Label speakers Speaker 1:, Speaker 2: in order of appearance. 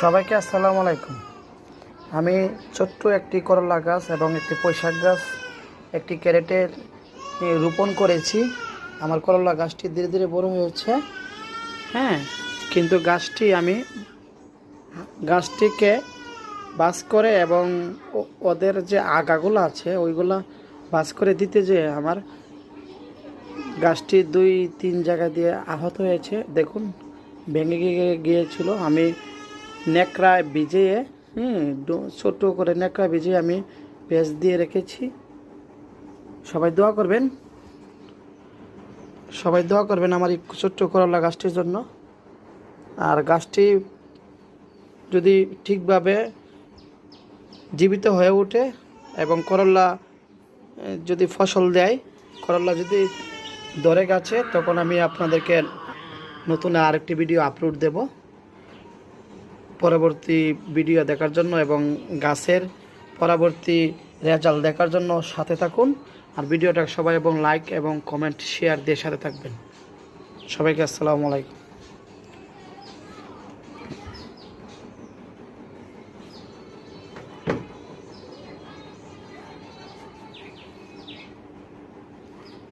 Speaker 1: সবাইকে আসসালামু আলাইকুম। আমি ছোট্ট একটি করলা গাছ এবং একটি পৈশাক গাছ, একটি ক্যারেটে রোপণ করেছি। আমার করলা গাছটি ধীরে ধীরে বড় হয়েছে হ্যাঁ কিন্তু গাছটি আমি, গাছটিকে বাস করে এবং ওদের যে আগাগুলো আছে, ওইগুলা বাস করে দিতে যে আমার গাছটি দুই, তিন জায়গা দিয়ে আহত হয়েছে। দেখুন, ভেঙে গিয়ে গিয়েছিল। আমি নেকড়ায় ভিজিয়ে, হুম ছোট করে নেকড়া ভিজিয়ে আমি পেঁয়াজ দিয়ে রেখেছি। সবাই দোয়া করবেন। সবাই দোয়া করবেন আমার এই ছোট্ট করলা গাছটির জন্য। আর গাছটি যদি ঠিকভাবে জীবিত হয়ে ওঠে এবং করলা যদি ফসল দেয়, করলা যদি ধরে গেছে, তখন আমি আপনাদেরকে নতুন আরেকটি ভিডিও আপলোড দেব। পরবর্তী ভিডিও দেখার জন্য এবং গাছের পরবর্তী রেজাল্ট দেখার জন্য সাথে থাকুন। আর ভিডিওটা সবাই এবং লাইক এবং কমেন্ট শেয়ার দিয়ে সাথে থাকবেন। সবাইকে আসসালামু আলাইকুম।